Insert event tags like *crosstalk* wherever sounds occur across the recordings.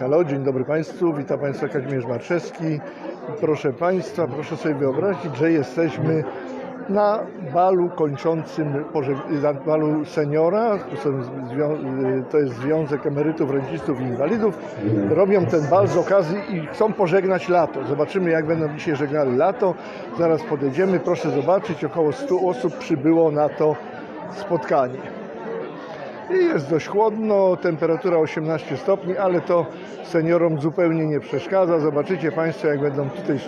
Halo, dzień dobry Państwu, witam Państwa Kazimierz Marczewski. Proszę Państwa, proszę sobie wyobrazić, że jesteśmy na balu kończącym, na balu seniora, to jest Związek Emerytów, Rencistów i Inwalidów. Robią ten bal z okazji i chcą pożegnać lato. Zobaczymy jak będą dzisiaj żegnali lato. Zaraz podejdziemy, proszę zobaczyć, około 100 osób przybyło na to spotkanie. I jest dość chłodno, temperatura 18 stopni, ale to seniorom zupełnie nie przeszkadza. Zobaczycie Państwo, jak będą tutaj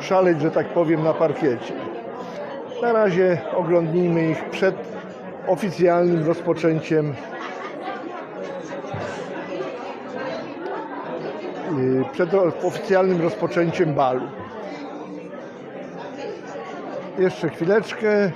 szaleć, że tak powiem, na parkiecie. Na razie oglądnijmy ich przed oficjalnym rozpoczęciem yy, przed oficjalnym rozpoczęciem balu. Jeszcze chwileczkę.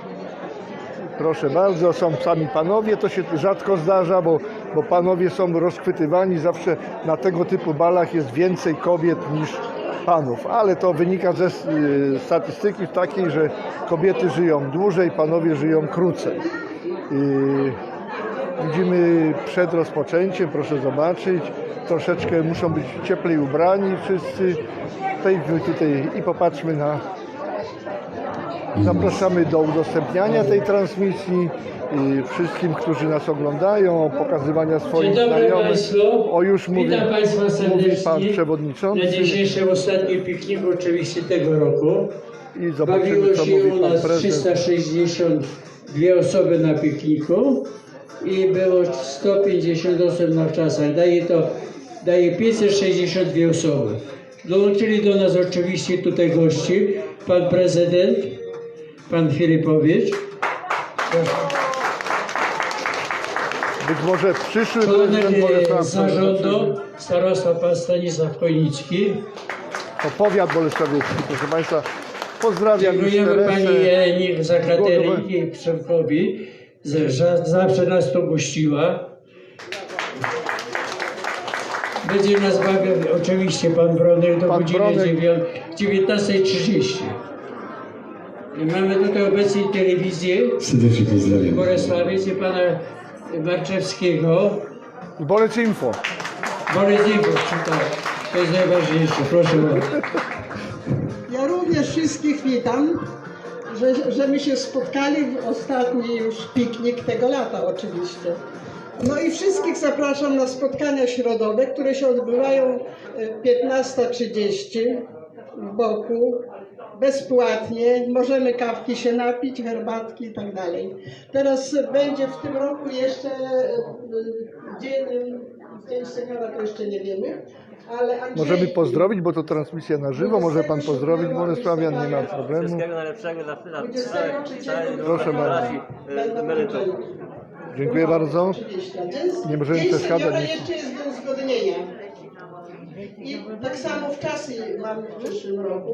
Proszę bardzo, są sami panowie, to się rzadko zdarza, bo, bo panowie są rozchwytywani, zawsze na tego typu balach jest więcej kobiet niż panów, ale to wynika ze y, statystyki takiej, że kobiety żyją dłużej, panowie żyją krócej. Y, Widzimy przed rozpoczęciem, proszę zobaczyć, troszeczkę muszą być cieplej ubrani wszyscy. Tutaj, tutaj i popatrzmy na Zapraszamy do udostępniania tej transmisji wszystkim, którzy nas oglądają, pokazywania swoich Dzień dobry znajomych. Państwu. O już mówi, Witam Państwa mówi serdecznie pan na przewodniczący dzisiejszym ostatnim pikniku oczywiście tego roku. i zobaczymy, Bawiło co się mówi u pan nas prezes. 362 osoby na pikniku i było 150 osób na wczasach. Daje to daje 562 osoby. Dołączyli do nas oczywiście tutaj gości, pan prezydent, pan Filipowicz, Być może przyszły prezydent sam zarządu, starosta pan Stanisław Chojnicki. To powiat bolesławiecki, proszę Państwa. Pozdrawiam Dziękujemy pani Jeleni Zakaterii i Przemkowi, że zawsze nas tu gościła. Będzie nas bawił oczywiście pan Bronek do Pan godziny Bronek. dziewią- 19.30. Mamy tutaj obecnie telewizję Serdecznie pozdrawiam. Bolesławiec i pana Marczewskiego. I Bolec Info. Boryzygów, tak. To jest najważniejsze, proszę bardzo. Ja również wszystkich witam, że, że my się spotkali w ostatni już piknik tego lata oczywiście. No i wszystkich zapraszam na spotkania środowe, które się odbywają e, 15.30 w boku, bezpłatnie. Możemy kawki się napić, herbatki i tak dalej. Teraz będzie w tym roku jeszcze e, dzień, dzień seniora, to jeszcze nie wiemy. Ale Andrzej- Możemy pozdrowić, bo to transmisja na żywo. Może Pan pozdrowić Bolesławian, nie ma problemu. Wszystkiego najlepszego dla, dla 23 całej, całej Proszę Będą e. Dziękuję bardzo. Nie możemy Dzień przeszkadzać. seniora jeszcze jest do uzgodnienia. I tak samo w czasie mamy w przyszłym roku.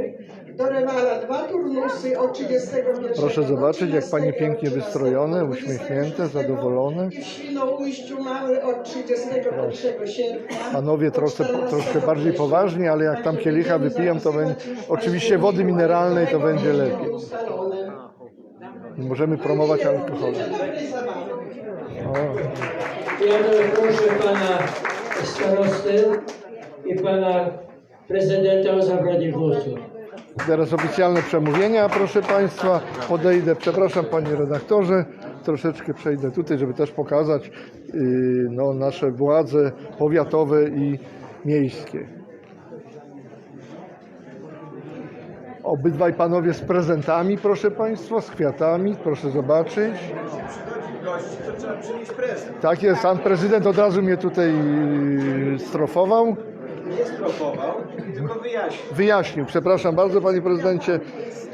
Do Rewala dwa turnusy od 31 Proszę zobaczyć, jak 13, Panie od pięknie 13 wystrojone, uśmiechnięte, 26. zadowolone. I w Świnoujściu mamy od 31 sierpnia. Panowie troszkę, 14 troszkę bardziej poważni, ale jak tam kielicha będziemy wypiją, to będzie oczywiście wody mineralnej to będzie lepiej. możemy promować. O, Ja proszę pana starostę i pana prezydenta o zabranie głosu. teraz oficjalne przemówienia, proszę Państwa. Podejdę, przepraszam Panie redaktorze, troszeczkę przejdę tutaj, żeby też pokazać yy, no, nasze władze powiatowe i miejskie. Obydwaj panowie z prezentami, proszę Państwa, z kwiatami, proszę zobaczyć. Tak jest, pan prezydent od razu mnie tutaj yy, strofował. Nie strofował, tylko wyjaśnił. Wyjaśnił, przepraszam bardzo panie prezydencie.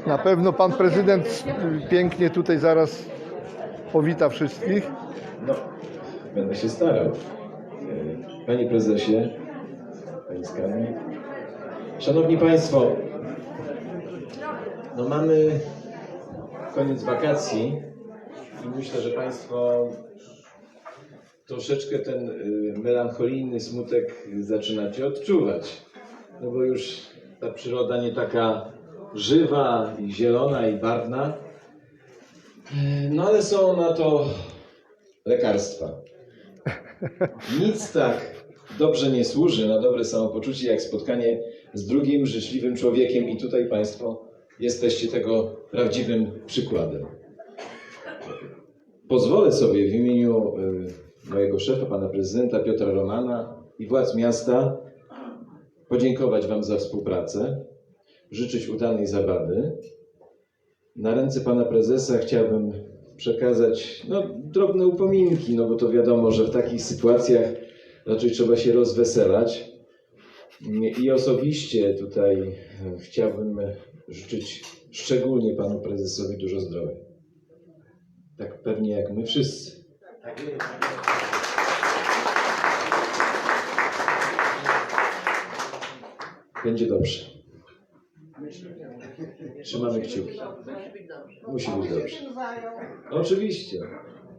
Na pewno pan prezydent pięknie tutaj zaraz powita wszystkich. No, będę się starał. Panie prezesie, panie skarbnik. Szanowni Państwo, no mamy koniec wakacji i myślę, że Państwo troszeczkę ten y, melancholijny smutek zaczynacie odczuwać. No bo już ta przyroda nie taka żywa i zielona i barwna. No ale są na to lekarstwa. Nic tak dobrze nie służy na dobre samopoczucie, jak spotkanie z drugim życzliwym człowiekiem, i tutaj Państwo jesteście tego prawdziwym przykładem. Pozwolę sobie w imieniu y, mojego szefa, pana prezydenta Piotra Romana i władz miasta podziękować Wam za współpracę, życzyć udanej zabawy. Na ręce pana prezesa chciałbym przekazać no, drobne upominki, no bo to wiadomo, że w takich sytuacjach raczej trzeba się rozweselać. I osobiście tutaj chciałbym życzyć szczególnie panu prezesowi dużo zdrowia. Tak pewnie jak my wszyscy. Będzie dobrze. Trzymamy kciuki. Musi być dobrze. Oczywiście.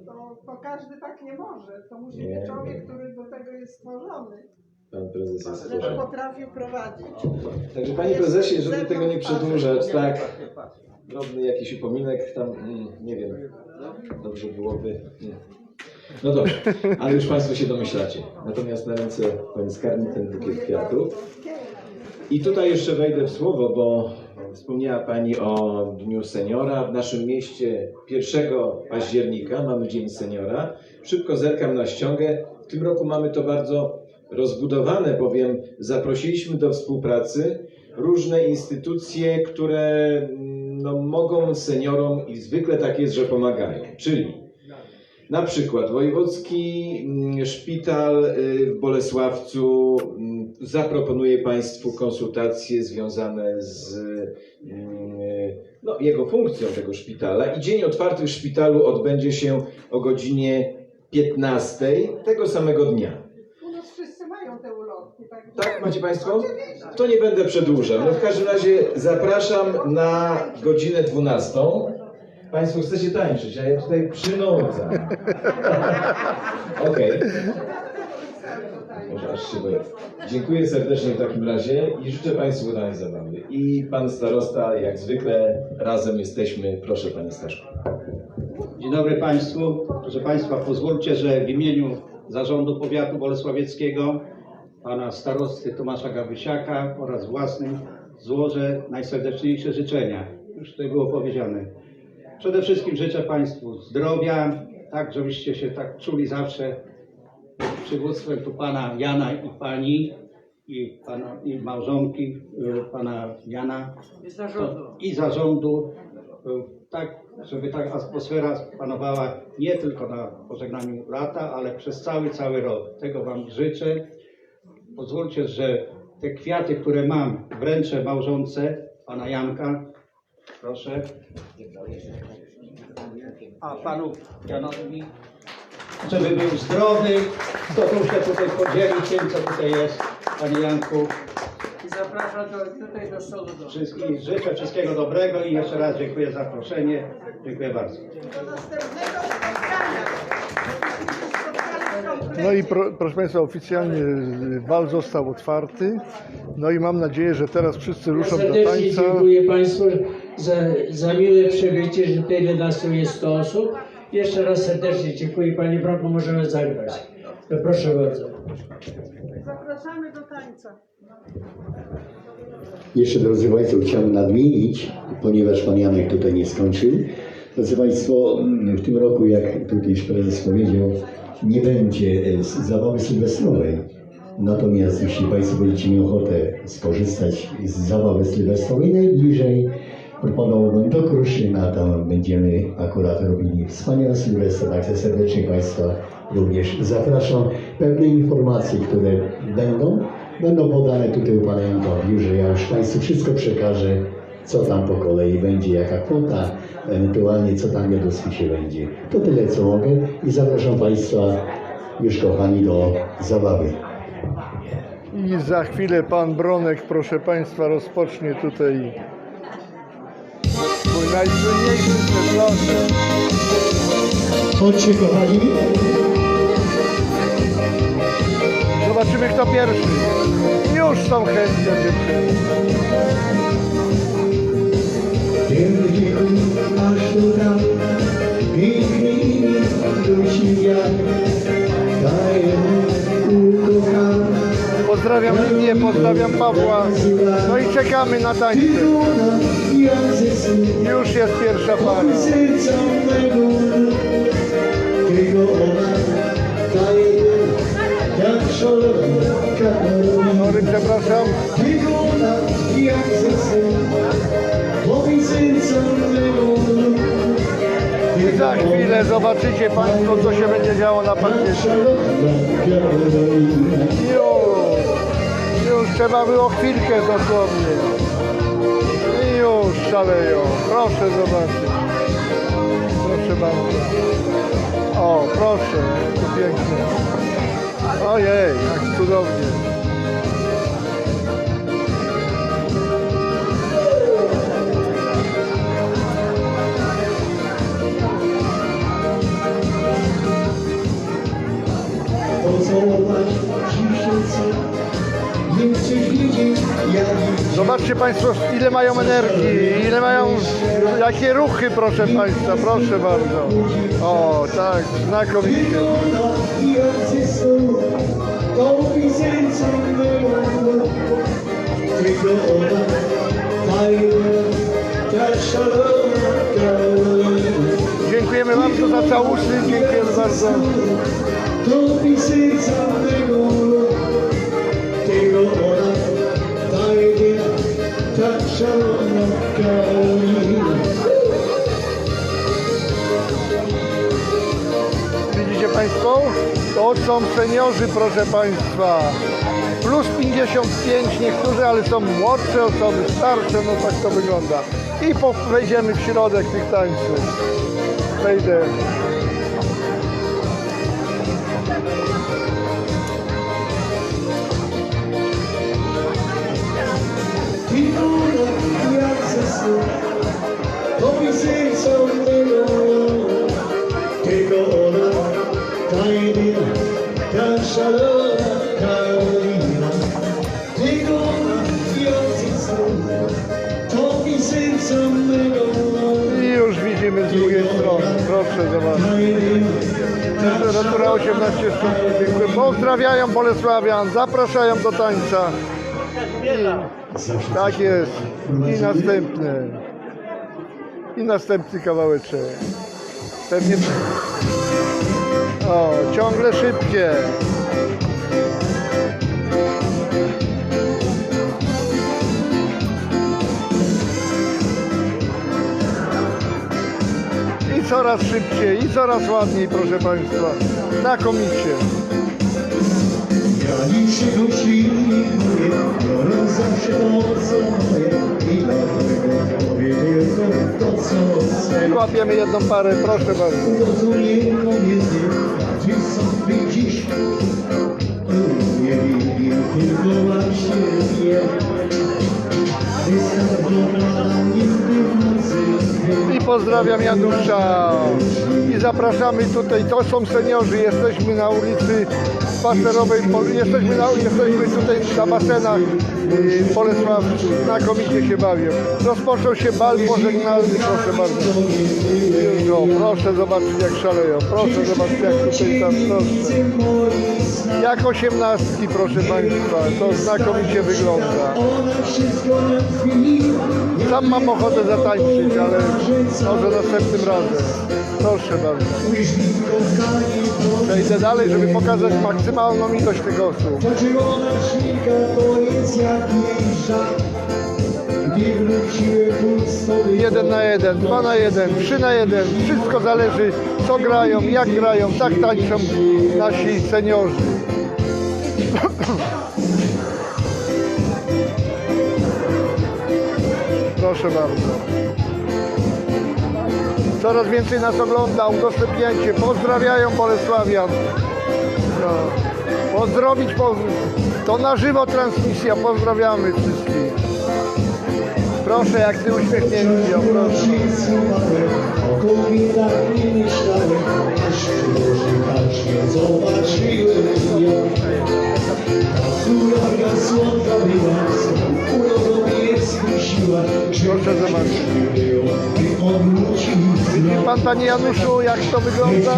To, to każdy tak nie może. To musi Nie, być człowiek, nie. który do tego jest stworzony, Pan prezes jest stworzony. potrafił prowadzić. Także panie prezesie, żeby tego nie przedłużać, tak, drobny jakiś upominek tam, mm, nie wiem, dobrze byłoby. mm. No dobrze, ale już państwo się domyślacie. Natomiast na ręce pani skarbnik ten bukiet kwiatów. I tutaj jeszcze wejdę w słowo, bo wspomniała Pani o Dniu Seniora. W naszym mieście 1 października mamy Dzień Seniora. Szybko zerkam na ściągę. W tym roku mamy to bardzo rozbudowane, bowiem zaprosiliśmy do współpracy różne instytucje, które mm, no, mogą seniorom i zwykle tak jest, że pomagają. Czyli na przykład Wojewódzki mm, Szpital y, w Bolesławcu mm, zaproponuje Państwu konsultacje związane z mm, no, jego funkcją tego szpitala i dzień otwarty w szpitalu odbędzie się o godzinie 15 tego samego dnia. U nas wszyscy mają te ulotki. Także... Tak, macie Państwo? To nie będę przedłużał. No w każdym razie zapraszam na godzinę 12. Państwo chcecie tańczyć, a ja tutaj przynudzam. Okej. Może aż się boję. Dziękuję serdecznie w takim razie i życzę Państwu udanej zabawy. I Pan Starosta, jak zwykle, razem jesteśmy. Proszę Panie Staszku. Dzień dobry Państwu. Proszę Państwa, pozwólcie, że w imieniu Zarządu Powiatu Bolesławieckiego, Pana Starosty Tomasza Gawysiaka oraz własnym złożę najserdeczniejsze życzenia. Już tutaj było powiedziane. Przede wszystkim życzę Państwu zdrowia, tak żebyście się tak czuli zawsze pod przywództwem tu Pana Jana i Pani i, pana, i małżonki y, Pana Jana I zarządu. i zarządu, y, tak, żeby ta atmosfera panowała nie tylko na pożegnaniu lata, ale przez cały, cały rok. Tego Wam życzę. Pozwólcie, że te kwiaty, które mam, wręczę małżonce Pana Janka. Proszę. A Panu Janowi, żeby był zdrowy, to tu się tutaj podzieli tym, co tutaj jest, Panie Janku. I zapraszam do, tutaj do stołu. Do. Wszystkich życzę wszystkiego dobrego i jeszcze raz dziękuję za zaproszenie. Dziękuję bardzo. Do następnego spotkania. No i pro, proszę Państwa, oficjalnie y, bal został otwarty. No i mam nadzieję, że teraz wszyscy Ja ruszą do serdecznie tańca. dziękuję Państwu za, za miłe przybycie, że tyle nas tu jest 100 osób. Jeszcze raz serdecznie dziękuję Panie Bronku, możemy zagrać. To proszę bardzo. Zapraszamy do tańca. Jeszcze, drodzy Państwo, chciałbym nadmienić, ponieważ Pan Janek tutaj nie skończył. Drodzy Państwo, w tym roku, jak tutaj już prezes powiedział, nie będzie e, zabawy sylwestrowej. Natomiast jeśli Państwo będziecie mieli ochotę skorzystać z zabawy sylwestrowej najbliżej, proponowałbym do Kruszyna, tam będziemy akurat robili wspaniałe sylwestra, także serdecznie Państwa również zapraszam. Pewne informacje, które będą, będą podane tutaj u Pana że ja już Państwu wszystko przekażę, co tam po kolei będzie, jaka kwota, ewentualnie co tam w jadłospisie będzie. To tyle, co mogę i zapraszam Państwa już kochani do zabawy. I za chwilę Pan Bronek, proszę Państwa, rozpocznie tutaj swój najsłynniejszy spektakl. Chodźcie kochani. Zobaczymy kto pierwszy. Już są chętne dziewczyny. Aż tu tam, piękny dusi pozdrawiam Linię, pozdrawiam Pawła. No i czekamy na tańce. Już jest pierwsza para. Sorry, przepraszam. I za chwilę zobaczycie Państwo, co się będzie działo na parkiecie. Już, już trzeba było chwilkę dosłownie. Szaleją. Proszę zobaczyć. Proszę bardzo. O, proszę, jak to pięknie. Ojej, jak cudownie. Zobaczcie Państwo, ile mają energii, ile mają, jakie ruchy, proszę Państwa, proszę bardzo. O, tak, znakomicie. Dziękujemy bardzo za całusy, dziękujemy bardzo. Widzicie Państwo? To są seniorzy, proszę Państwa. Plus 55 niektórzy, ale są młodsze osoby, starsze, no tak to wygląda. I po, wejdziemy w środek tych tańców. Wejdę. I już widzimy z drugiej strony. Proszę zobaczyć. Temperatura 18 stopni. Pozdrawiają Bolesławian, zapraszają do tańca. Tak jest. I następny. I następny kawałeczek. Pewnie. O, ciągle szybkie. I coraz szybciej, i coraz ładniej, proszę Państwa. Znakomicie. Silnie biorę zawsze to, co moje i dlatego to, co chcę. Łapiemy jedną parę, proszę bardzo. Rozumiem kobiety, ty sobie dziś nie wiem, tylko właśnie wiem. I pozdrawiam Janusza. I zapraszamy tutaj, to są seniorzy, jesteśmy na ulicy Spacerowej, jesteśmy, na, jesteśmy tutaj na basenach Bolesławskich, znakomicie się bawią. Rozpoczął się bal pożegnalny, proszę bardzo. No, proszę zobaczyć jak szaleją, proszę zobaczyć jak tutaj tam, proszę. Jak osiemnastki, proszę Państwa, to znakomicie wygląda. Sam mam ochotę zatańczyć, ale może następnym razem. Proszę bardzo. Przejdę dalej, żeby pokazać maksymalną ilość tych osób. To czy ona śnika, to jest jak żal. Gdy wróciłem pusto, Jeden na jeden, dwa na jeden, trzy na jeden. Wszystko zależy co grają, jak grają. Tak tańczą nasi seniorzy. *coughs* Proszę bardzo. Coraz więcej nas ogląda, udostępniajcie. Pozdrawiają Bolesławian. No. Pozdrowić, po... to na żywo transmisja. Pozdrawiamy wszystkich. Proszę, jak ty uśmiechnięci, o proszę. Proszę zobaczyć. Widzi pan, panie Januszu, jak to wygląda?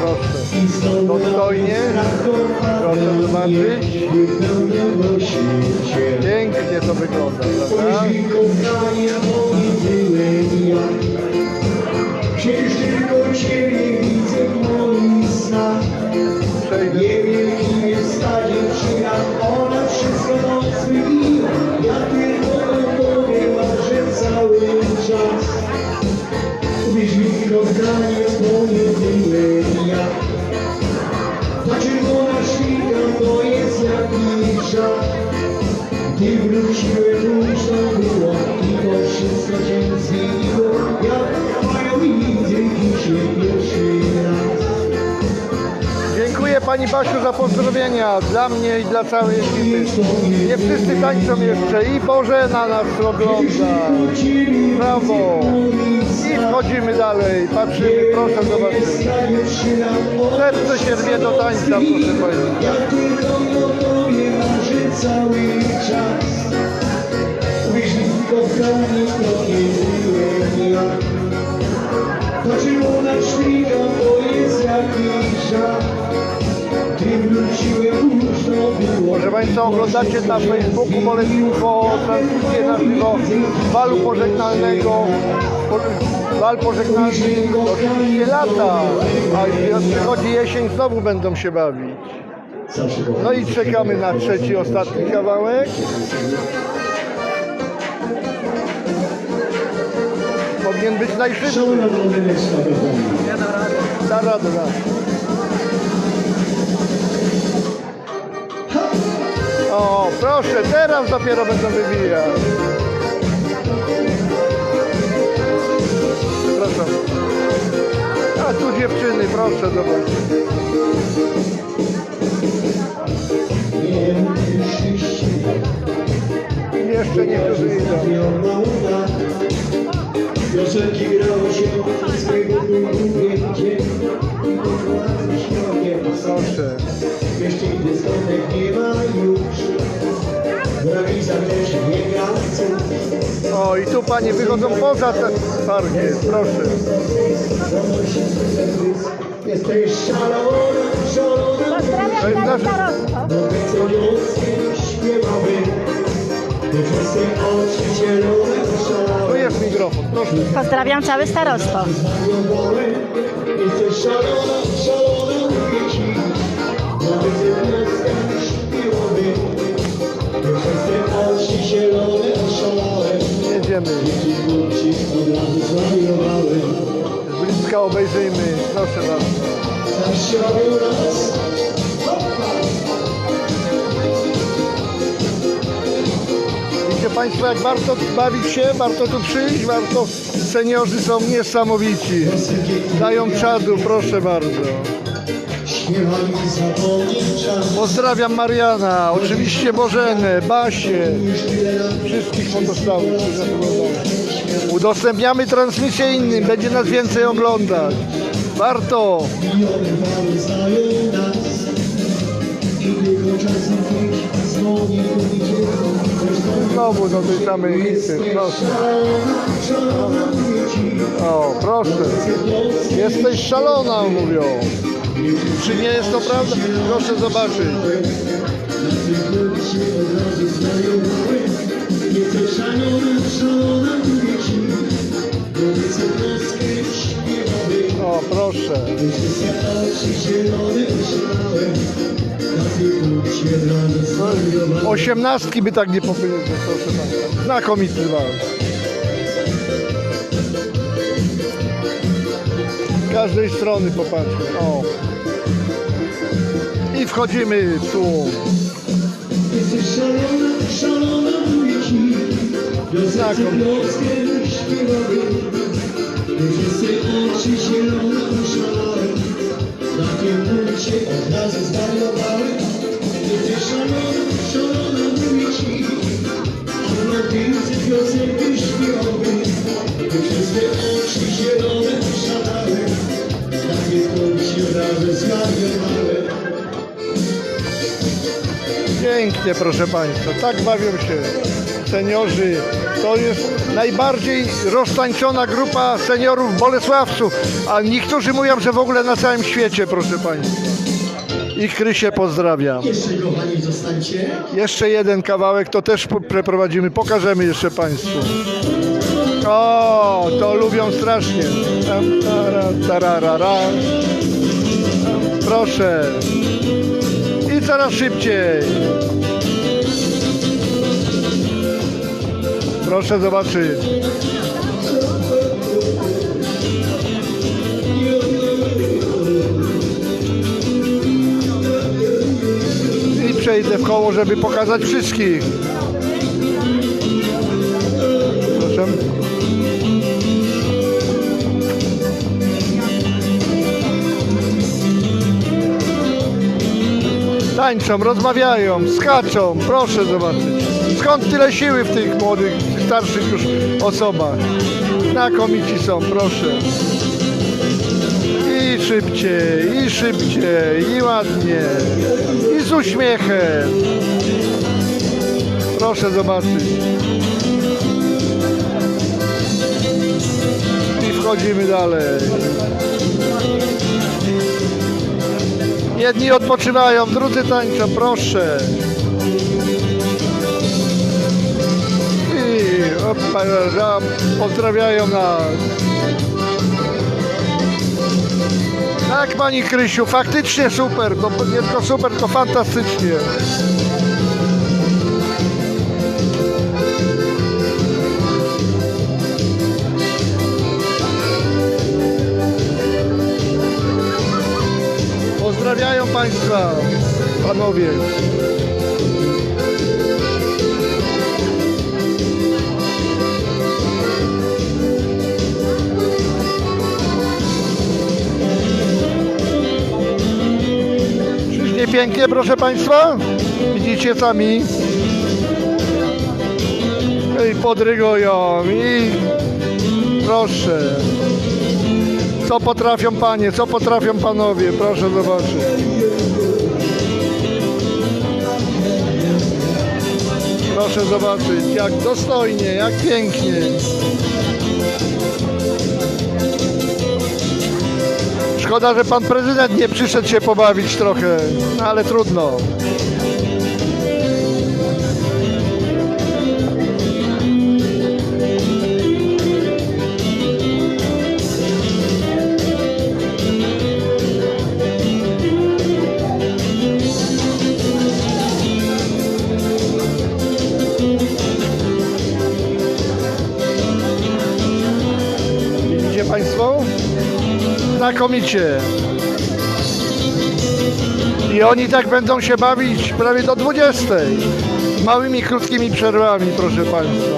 Proszę, dostojnie, proszę zobaczyć. Pięknie to wygląda, prawda? Całej ekipy. Nie wszyscy tańczą jeszcze i Bożena nas ogląda. Brawo. I wchodzimy dalej, patrzymy, proszę zobaczyć. Serce się rwie do tańca, proszę Państwa. Ja tylko o Tobie marzę cały czas. Proszę Państwa, oglądacie na Facebooku Bolesinfo transmisję na żywo balu pożegnalnego. Po- Bal pożegnalny oczywiście lata, a jeśli przychodzi jesień, znowu będą się bawić. No i czekamy na trzeci, ostatni kawałek. Powinien być najszybszy. Blondyneczka kochani. Da radę, O, proszę, teraz dopiero będą wywijać. Przepraszam. A tu dziewczyny, proszę szczęśliwa. Jeszcze niektórzy idą. Piosenki się Proszę. Jeszcze i dyskotek nie ma już W Rawicach też nie gra O, i tu panie wychodzą poza ten parkiet, proszę. Jesteś szalona, szalona To jest nasz... Co ludzkie śpiewały Te wszyscy oczy zielone Tu jest mikrofon, proszę. Pozdrawiam całe starostwo. Jesteś szalona, szalona Jedziemy. Z bliska obejrzyjmy, proszę bardzo. Widzicie Państwo, jak warto bawić się, warto tu przyjść, warto. Seniorzy są niesamowici. Dają czadu, proszę bardzo. Pozdrawiam Mariana, oczywiście Bożenę, Basię, wszystkich pozostałych, którzy. Udostępniamy transmisję innym, będzie nas więcej oglądać. Warto. Znowu do tej samej listy, proszę. O, proszę. Jesteś szalona, mówią. Czy nie jest to prawda? Proszę zobaczyć. O, proszę. Osiemnastki by tak nie powiedzieć, proszę Państwa. Znakomity bal. Każdej strony popatrzmy. O. I wchodzimy tłum. Jesteś szalona, szalona oczy zielone oszalałem Na tym punkcie od razu zwariowały Jesteś szalona, szalona tyłce piosenki śpiewały Pięknie, proszę Państwa. Tak bawią się seniorzy. To jest najbardziej roztańczona grupa seniorów w Bolesławcu. A niektórzy mówią, że w ogóle na całym świecie, proszę Państwa. I Krysię pozdrawiam. Jeszcze kochani zostańcie. Jeszcze jeden kawałek, to też przeprowadzimy, pokażemy jeszcze Państwu. O, to lubią strasznie. Tam, tara, tararara. Proszę. I coraz szybciej. Proszę zobaczyć. I przejdę w koło, żeby pokazać wszystkich. Tańczą, rozmawiają, skaczą. Proszę zobaczyć. Skąd tyle siły w tych młodych, starszych już osobach? Znakomici są, proszę. I szybciej, i szybciej, i ładnie, i z uśmiechem. Proszę zobaczyć. I wchodzimy dalej. Jedni odpoczywają, drudzy tańczą, proszę. I opa, ra, pozdrawiają nas. Tak, Pani Krysiu, faktycznie super, to nie tylko super, to fantastycznie. Pozdrawiają Państwa, panowie. Czyż nie pięknie, proszę Państwa? Widzicie sami? I podrygują i proszę. Co potrafią panie, co potrafią panowie, proszę zobaczyć. Proszę zobaczyć, jak dostojnie, jak pięknie. Szkoda, że pan prezydent nie przyszedł się pobawić trochę, no ale trudno. Znakomicie. I oni tak będą się bawić prawie do 20. Małymi, krótkimi przerwami, proszę Państwa.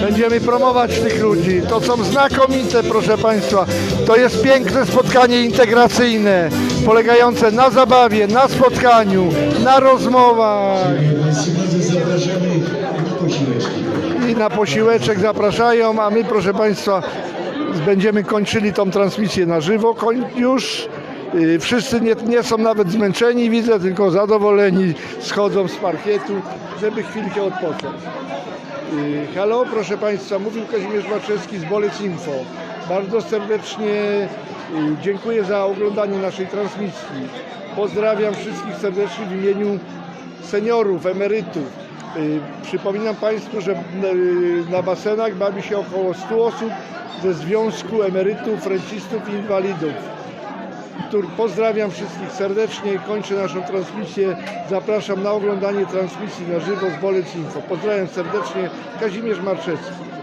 Będziemy promować tych ludzi. To są znakomite, proszę Państwa. To jest piękne spotkanie integracyjne, polegające na zabawie, na spotkaniu, na rozmowach. Na posiłeczek zapraszają, a my proszę Państwa będziemy kończyli tą transmisję na żywo już. Y, Wszyscy nie, nie są nawet zmęczeni, widzę, tylko zadowoleni schodzą z parkietu, żeby chwilkę odpocząć. Y, Halo, proszę Państwa, mówił Kazimierz Maczewski z Bolec Info. Bardzo serdecznie y, dziękuję za oglądanie naszej transmisji. Pozdrawiam wszystkich serdecznie w imieniu seniorów, emerytów. Y, Przypominam Państwu, że y, na basenach bawi się około 100 osób ze Związku Emerytów, Rencistów i Inwalidów. Pozdrawiam wszystkich serdecznie kończę naszą transmisję. Zapraszam na oglądanie transmisji na żywo z Bolec Info. Pozdrawiam serdecznie, Kazimierz Marczewski.